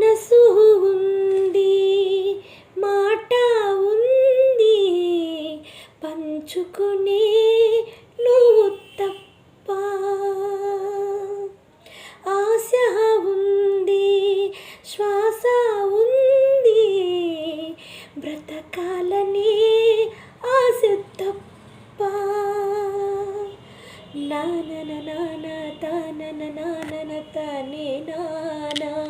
మనసు ఉంది మాట ఉంది. పంచుకునే నువ్వు తప్ప ఆశ ఉంది శ్వాస ఉంది. బ్రతకాలని ఆశ తప్ప. నానన నాన తానన నానన తానే నానా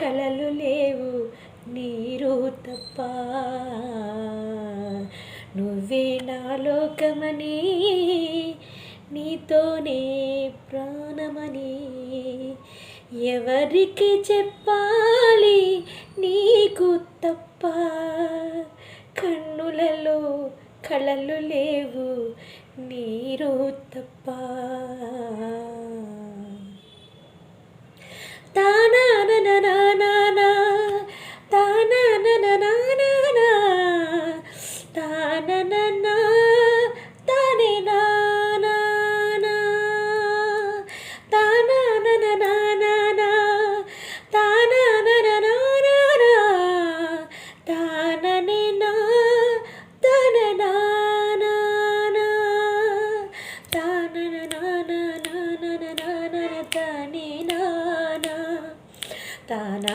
కలలు లేవు నీరు తప్ప. నువ్వే నా లోకమని నీతోనే ప్రాణమని. ఎవరికి చెప్పాలి నీకు తప్ప? కన్నులలో కళలు లేవు నీరు తప్ప. na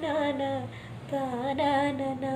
na na da da da da